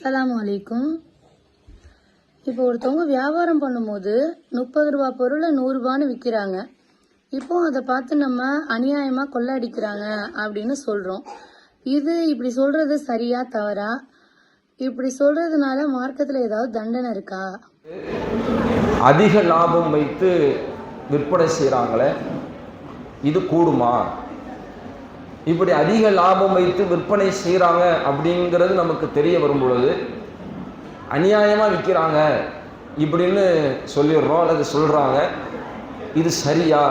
அஸ்லாம் வலைக்கும் இப்போ ஒருத்தவங்க வியாபாரம் பண்ணும்போது முப்பது ரூபா பொருளை நூறுரூபான்னு விற்கிறாங்க இப்போ அதை பார்த்து நம்ம அநியாயமாக கொள்ளடிக்கிறாங்க அப்படின்னு சொல்கிறோம் இது இப்படி சொல்கிறது சரியா தவறா? இப்படி சொல்கிறதுனால மார்க்கத்தில் ஏதாவது தண்டனை இருக்கா? அதிக லாபம் வைத்து விற்பனை செய்கிறாங்களே இது கூடுமா? இப்படி அதிக லாபம் வைத்து விற்பனை செய்கிறாங்க அப்படிங்கிறது நமக்கு தெரிய வரும் பொழுது அநியாயமாக விற்கிறாங்க இப்படின்னு சொல்லிடுறோம் அல்லது சொல்கிறாங்க இது சரியா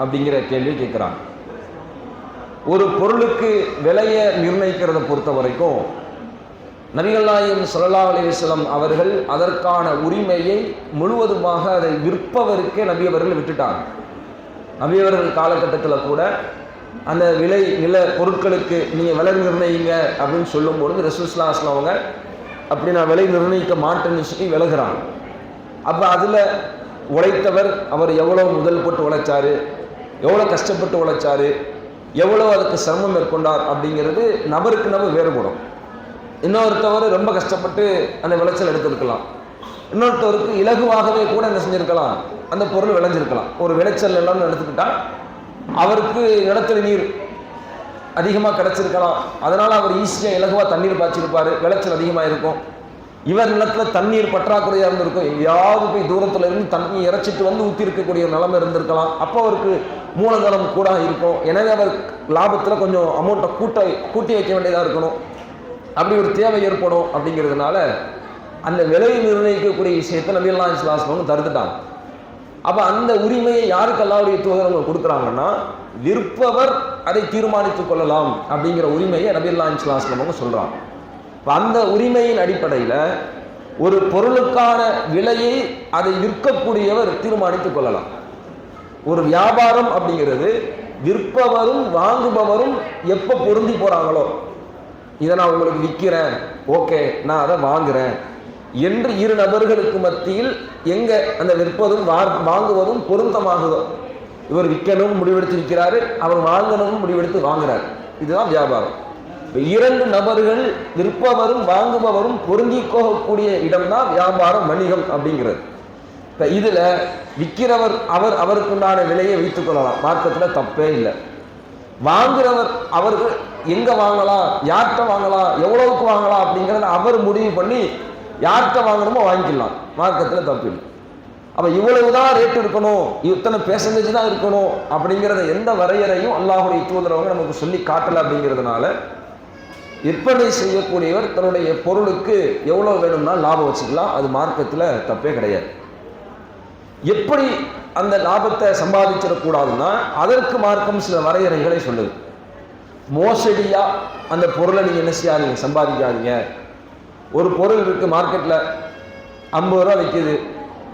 அப்படிங்கிற கேள்வி கேட்குறாங்க. ஒரு பொருளுக்கு விலையை நிர்ணயிக்கிறத பொறுத்த வரைக்கும் நபிகள் நாயகம் அலிவசலம் அவர்கள் அதற்கான உரிமையை முழுவதுமாக அதை விற்பவருக்கே நபி அவர்கள் விட்டுட்டாங்க. நபி அவர்கள் காலகட்டத்தில் கூட அந்த விலை நில பொருட்களுக்கு நீங்கள் விலை நிர்ணயிங்க அப்படின்னு சொல்லும்பொழுது ரசூஸ்லா அஸ்லாம் அவங்க அப்படி நான் விலை நிர்ணயிக்க மாட்டேன்னு சொல்லி விலகிறாங்க. அப்போ அதில் உழைத்தவர் அவர் எவ்வளோ முதல் போட்டு உழைச்சாரு எவ்வளோ கஷ்டப்பட்டு உழைச்சாரு எவ்வளோ அதுக்கு சிரமம் மேற்கொண்டார் அப்படிங்கிறது நபருக்கு நபர் வேறுபடும். இன்னொருத்தவர் ரொம்ப கஷ்டப்பட்டு அந்த விளைச்சல் எடுத்திருக்கலாம். இன்னொருத்தவருக்கு இலகுவாகவே கூட என்ன செஞ்சுருக்கலாம் அந்த பொருள் விளைஞ்சிருக்கலாம். ஒரு விளைச்சல் எல்லாம் எடுத்துக்கிட்டால் அவருக்கு நிலத்தில் நீர் அதிகமாக கிடச்சிருக்கலாம். அதனால் அவர் ஈஸியாக இலகுவாக தண்ணீர் பாய்ச்சிருப்பார். விளைச்சல் அதிகமாக இருக்கும். இவர் நிலத்தில் தண்ணீர் பற்றாக்குறையாக இருந்திருக்கும். எங்கேயாவது போய் தூரத்தில் இருந்து தண்ணி இறைச்சிட்டு வந்து ஊற்றி இருக்கக்கூடிய நிலமை இருந்திருக்கலாம். அப்போ அவருக்கு மூலதனம் கூட இருக்கும். எனவே அவர் லாபத்தில் கொஞ்சம் அமௌண்ட்டை கூட்ட கூட்டி வைக்க வேண்டியதாக இருக்கணும். அப்படி ஒரு தேவை ஏற்படும் அப்படிங்கிறதுனால அந்த விலையை நிர்ணயிக்கக்கூடிய விஷயத்தை நபியல்லா இஸ்லாஸ் அவங்க தடுத்துட்டாங்க. அப்போ அந்த உரிமையை யாருக்கு அல்லாவுடைய தூதரவங்க கொடுக்குறாங்கன்னா விற்பவர் அதை தீர்மானித்துக் கொள்ளலாம் அப்படிங்கிற உரிமையை நபியல்லா இஸ்லாஸ் அவங்க சொல்கிறாங்க இப்போ அந்த உரிமையின் அடிப்படையில் ஒரு பொருளுக்கான விலையை அதை விற்கக்கூடியவர் தீர்மானித்துக் கொள்ளலாம். ஒரு வியாபாரம் அப்படிங்கிறது விற்பவரும் வாங்குபவரும் எப்போ பொருந்தி போகிறாங்களோ இதை நான் உங்களுக்கு விற்கிறேன் ஓகே நான் அதை வாங்குறேன் என்று இரு நபர்களுக்கு மத்தியில் எங்க அந்த விற்பதும் வாங்குவதும் பொருத்தமாகுதோ. இவர் விற்கணும் முடிவெடுத்திருக்கிறாரு அவர் வாங்கணும் முடிவெடுத்து வாங்குறார். இதுதான் வியாபாரம். இரண்டு நபர்கள் விற்பவரும் வாங்குபவரும் பொருந்தி போகக்கூடிய இடம்தான் வியாபாரம் வணிகம் அப்படிங்கிறது. இப்ப இதுல விற்கிறவர் அவர் அவருக்குண்டான விலையை வைத்துக் கொள்ளலாம். மார்க்கத்துல தப்பே இல்லை. வாங்குறவர் அவர்கள் எங்க வாங்கலாம் யார்கிட்ட வாங்கலாம் எவ்வளவுக்கு வாங்கலாம் அப்படிங்கிறத அவர் முடிவு பண்ணி யார்கிட்ட வாங்கணுமோ வாங்கிக்கலாம். மார்க்கத்தில் தப்பு இல்லை அப்போ இவ்வளவுதான் ரேட் இருக்கணும். இத்தனை பேசஞ்சு தான் இருக்கணும் அப்படிங்கிறத எந்த வரையறையும் அல்லாஹுடைய தூதரவங்க நமக்கு சொல்லி காட்டலை அப்படிங்கிறதுனால விற்பனை செய்யக்கூடியவர் தன்னுடைய பொருளுக்கு எவ்வளோ வேணும்னா லாபம் வச்சுக்கலாம். அது மார்க்கத்தில் தப்பே கிடையாது. எப்படி அந்த லாபத்தை சம்பாதிச்சிடக்கூடாதுன்னா அதற்கு மார்க்கம் சில வரையறைகளை சொல்லுது. மோசடியாக அந்த பொருளை நீங்கள் என்ன செய்யாதீங்க? சம்பாதிக்காதீங்க. ஒரு பொருள் இருக்குது மார்க்கெட்டில் ஐம்பது ரூபா விற்கிது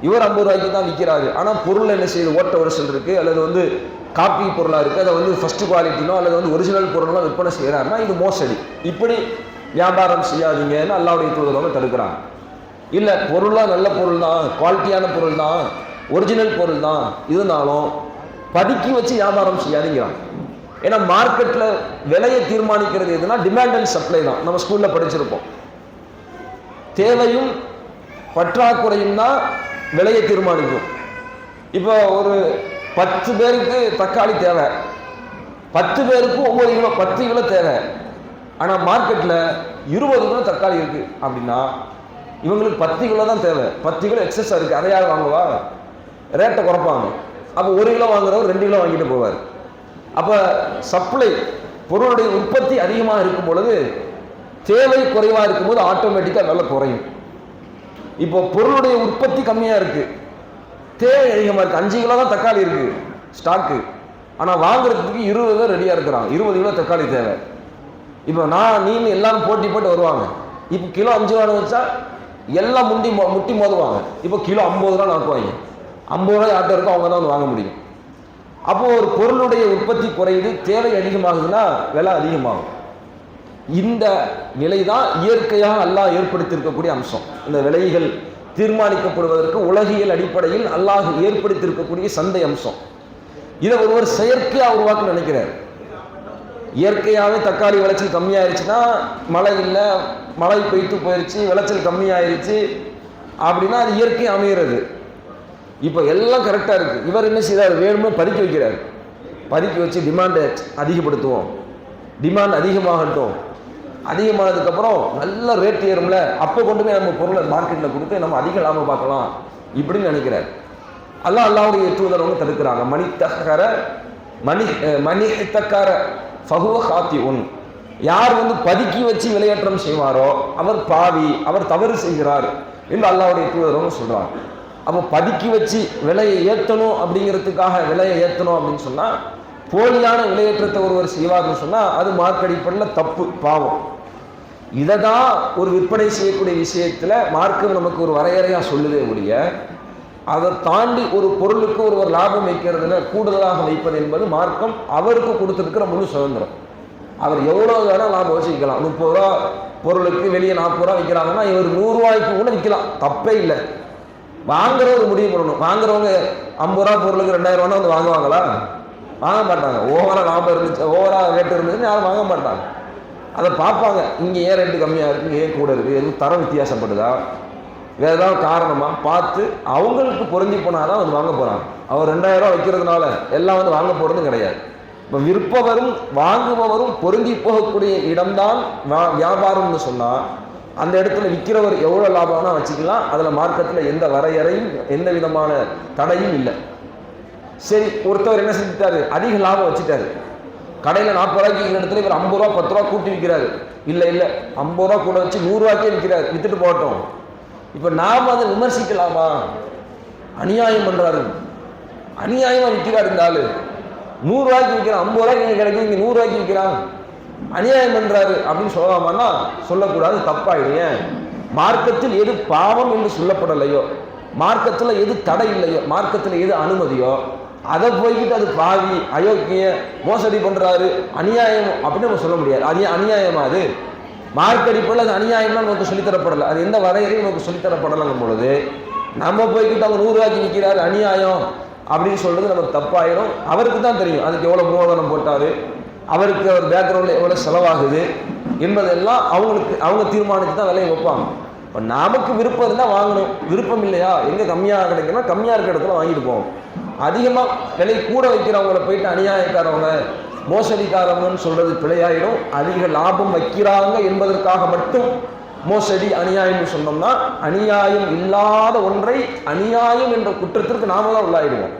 இவர் ஐம்பது ரூபாய்க்கு தான் விற்கிறாரு ஆனால் பொருள் என்ன செய்யுது? ஓட்ட உரசல் இருக்குது அல்லது வந்து காப்பி பொருளாக இருக்குது அதை வந்து ஃபஸ்ட்டு குவாலிட்டினோ அல்லது வந்து ஒரிஜினல் பொருளோ விற்பனை செய்கிறாருன்னா இது மோசடி. இப்படி வியாபாரம் செய்யாதீங்கன்னு அல்லாவுடைய தூதரவங்க தடுக்கிறாங்க. இல்லை பொருளாக நல்ல பொருள் தான் குவாலிட்டியான பொருள் தான் ஒரிஜினல் பொருள் தான் இருந்தாலும் பதுக்கி வச்சு வியாபாரம் செய்யாதீங்கிறாங்க. ஏன்னா மார்க்கெட்டில் விலையை தீர்மானிக்கிறது எதுனா டிமாண்ட் அண்ட் சப்ளை தான். நம்ம ஸ்கூலில் படிச்சிருப்போம். தேவையும் பற்றாக்குறையும் தான் விலையை தீர்மானிக்கும். இப்போ ஒரு பத்து பேருக்கு தக்காளி தேவை. பத்து பேருக்கும் ஒவ்வொரு கிலோ பத்து கிலோ தேவை. ஆனால் மார்க்கெட்டில் இருபது கிலோ தக்காளி இருக்குது அப்படின்னா இவங்களுக்கு பத்து கிலோ தான் தேவை. பத்து கிலோ எக்ஸஸாக இருக்குது அதை யார் வாங்குவா? ரேட்டை குறைப்பாங்க. அப்போ ஒரு கிலோ வாங்குறவர் ரெண்டு கிலோ வாங்கிட்டு போவார். அப்போ சப்ளை பொருளுடைய உற்பத்தி அதிகமாக இருக்கும் பொழுது தேவை குறைவாக இருக்கும்போது ஆட்டோமேட்டிக்காக விலை குறையும். இப்போ பொருளுடைய உற்பத்தி கம்மியாக இருக்குது தேவை அதிகமாக இருக்குது அஞ்சு கிலோ தான் தக்காளி இருக்குது ஸ்டாக்கு ஆனால் வாங்குறதுக்கு இருபது பேர் ரெடியாக இருக்கிறான் இருபது கிலோ தக்காளி தேவை. இப்போ நான் நீங்க எல்லாரும் போட்டி போட்டு வருவாங்க. இப்போ கிலோ அஞ்சு ரூபான்னு வச்சா எல்லாம் முண்டி மோ- முட்டி மோதுவாங்க. இப்போ கிலோ ஐம்பது ரூபா ஆக்குவாங்க. ஐம்பது ரூபாய் யார்ட்ட இருக்கோ அவங்க தான் வந்து வாங்க முடியும். அப்போது ஒரு பொருளுடைய உற்பத்தி குறையுது தேவை அதிகமாகுதுன்னா விலை அதிகமாகும். இந்த நிலை தான் இயற்கையாக அல்லாஹ் ஏற்படுத்தியிருக்கக்கூடிய அம்சம். இந்த விலைகள் தீர்மானிக்கப்படுவதற்கு உலகியல் அடிப்படையில் அல்லாஹ் ஏற்படுத்தியிருக்கக்கூடிய சந்தை அம்சம். இதை ஒருவர் செயற்கையாக உருவாக்க நினைக்கிறார். இயற்கையாகவே தக்காளி விளைச்சல் கம்மியாயிருச்சுன்னா மழை இல்லை மழை பெய்த்து போயிடுச்சு விளைச்சல் கம்மியாயிருச்சு அப்படின்னா அது இயற்கை அமைகிறது இப்போ எல்லாம் கரெக்டாக இருக்குது இவர் என்ன செய்தார் வேணுமோ பறிக்க வைக்கிறார். பறிக்க வச்சு டிமாண்டை அதிகப்படுத்துவோம். டிமாண்ட் அதிகமாகட்டும். அதிகமானதுக்கப்புறம் நல்ல ரேட் ஏறும்ல. அப்போ கொண்டு போய் நம்ம பொருளை மார்க்கெட்டில் கொடுத்து நம்ம அதிக லாபம் பார்க்கலாம் இப்படின்னு நினைக்கிறார். அல்லாஹ் அல்லாவுடைய தூதரவங்க தடுக்கிறாங்க. மணி தக்கர மணி மணி தக்கார ஃபகுவ ஹாத்தி உன் யார் வந்து பதுக்கி வச்சு விளையாட்டம் செய்வாரோ அவர் பாவி அவர் தவறு செய்கிறார் என்று அல்லாவுடைய தூதரவங்க சொல்கிறாங்க அப்போ பதுக்கி வச்சு விலையை ஏற்றணும் அப்படிங்கிறதுக்காக விலையை ஏற்றணும் அப்படின்னு சொன்னால் போலியான விலையேற்றத்தை ஒருவர் செய்வார்னு சொன்னால் அது மார்க் அடிப்படையில் தப்பு பாவம். இதை தான் ஒரு விற்பனை செய்யக்கூடிய விஷயத்தில் மார்க்கம் நமக்கு ஒரு வரையறையாக சொல்லுதே ஒழிய அதை தாண்டி ஒரு பொருளுக்கு ஒருவர் லாபம் வைக்கிறதுல கூடுதலாக வைப்பது என்பது மார்க்கம் அவருக்கு கொடுத்துருக்கிற முழு சுதந்திரம். அவர் எவ்வளோ வேணால் லாபம் வச்சுக்கலாம். முப்பது ரூபா பொருளுக்கு வெளியே நாற்பது ரூபா விற்கிறாங்கன்னா இவர் நூறுரூவாய்க்கு கூட விற்கலாம் தப்பே இல்லை. வாங்குறவர் முடிவு பண்ணணும். வாங்குறவங்க ஐம்பது ரூபா பொருளுக்கு ரெண்டாயிரம் ரூபா வந்து வாங்குவாங்களா? வாங்க மாட்டாங்க. ஓவராக லாபம் இருந்துச்சு ஓவராக ரேட் இருந்துச்சுன்னு யாரும் வாங்க மாட்டாங்க. அதை பார்ப்பாங்க. இங்கே ஏன் ரேட்டு கம்மியாக இருக்குது ஏன் கூட இருக்குது எதுவும் தரம் வித்தியாசப்படுதா? வேறு ஏதாவது காரணமாக பார்த்து அவங்களுக்கு பொருந்தி போனால் தான் வந்து வாங்க போகிறாங்க அவர் ரெண்டாயிரம் ரூபா வைக்கிறதுனால எல்லாம் வந்து வாங்க போகிறதும் கிடையாது. இப்போ விற்பவரும் வாங்குபவரும் பொருந்தி போகக்கூடிய இடம்தான் வியாபாரம்னு சொன்னால் அந்த இடத்துல விற்கிறவர் எவ்வளோ லாபம்னா வச்சுக்கலாம். அதில் மார்க்கெட்டில் எந்த வரையறையும் எந்த விதமான தடையும் இல்லை. சரி ஒருத்தவர் என்ன செஞ்சுட்டாரு? அதிக லாபம் வச்சுட்டாரு. கடையில் நாற்பது ரூபாய்க்கு விற்கிற இடத்துல இவர் ஐம்பது ரூபா பத்து ரூபா கூட்டி விற்கிறாரு இல்லை இல்லை. ஐம்பது ரூபா கூட வச்சு நூறுரூவாய்க்கே விற்கிறாரு வித்துட்டு போகட்டும். இப்போ நாம் அதை விமர்சிக்கலாமா? அநியாயம் பண்ணுறாரு அநியாயமாக விற்கிறார் இந்த ஆள். நூறுரூவாய்க்கு விற்கிறான் ஐம்பது ரூபாய்க்கு இங்கே கிடைக்கும் இங்கே நூறுரூவாய்க்கு விற்கிறான் அநியாயம் பண்ணுறாரு அப்படின்னு சொல்லலாமான்னா சொல்லக்கூடாது தப்பாயிடுங்க. மார்க்கத்தில் எது பாவம் என்று சொல்லப்படலையோ மார்க்கத்தில் எது தடை இல்லையோ மார்க்கத்தில் எது அனுமதியோ அதை போய்கிட்டு அது பாவி அயோக்கிய மோசடி பண்ணுறாரு அநியாயம் அப்படின்னு நம்ம சொல்ல முடியாது. அது அநியாயமா அது? மார்க்கடிப்பில் அது அநியாயம்லாம் நமக்கு சொல்லித்தரப்படலை. அது எந்த வரையறையும் நமக்கு சொல்லித்தரப்படலைங்கும் பொழுது நம்ம போய்கிட்டு அவங்க நூறுரூவாய்க்கு நிற்கிறார் அநியாயம் அப்படின்னு சொல்கிறது நமக்கு தப்பாயிடும் அவருக்கு தான் தெரியும் அதுக்கு எவ்வளோ மூலதனம் போட்டார் அவருக்கு அவர் பேக்ரவுண்டில் எவ்வளோ செலவாகுது என்பதெல்லாம் அவங்களுக்கு அவங்க தீர்மானித்து தான் விலையை வைப்பாங்க. இப்போ நமக்கு விருப்பம் இருந்தால் வாங்கணும். விருப்பம் இல்லையா? எங்கே கம்மியாக கிடைக்குன்னா கம்மியாக இருக்கிற இடத்துல வாங்கிட்டு போவோம். அதிகமாக விலை கூட வைக்கிறவங்கள போயிட்டு அநியாயக்காரவங்க மோசடிக்காரவங்கன்னு சொல்கிறது பிழையாயிடும். அதிக லாபம் வைக்கிறாங்க என்பதற்காக மட்டும் மோசடி அநியாயம்னு சொன்னோம்னா அநியாயம் இல்லாத ஒன்றை அநியாயம் என்ற குற்றத்திற்கு நாம தான் உள்ளாயிடுவோம்.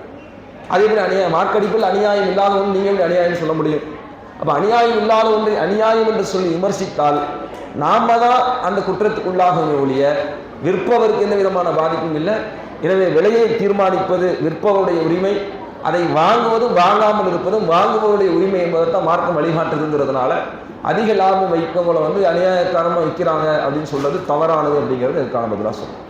அதே மாதிரி அநியாயம் வாக்கடிப்பில் அநியாயம் இல்லாத ஒன்று நீங்கள் அநியாயம் சொல்ல முடியும்? அப்போ அநியாயம் இல்லாத ஒன்றை அநியாயம் என்று சொல்லி விமர்சித்தால் நாம தான் அந்த குற்றத்துக்குள்ளாகவே ஒழிய விற்பவருக்கு எந்த விதமான பாதிப்பும் இல்லை. எனவே விலையை தீர்மானிப்பது விற்பவருடைய உரிமை. அதை வாங்குவதும் வாங்காமல் இருப்பதும் வாங்குபவருடைய உரிமை என்பதை தான் மார்க்கம் வழிகாட்டுதுங்கிறதுனால அதிக லாபம் வைக்கவங்களை வந்து அநியாயக்காரமாக விற்கிறாங்க அப்படின்னு சொல்றது தவறானது அப்படிங்கிறது இதுக்கான பதிலாக சொல்லுவோம்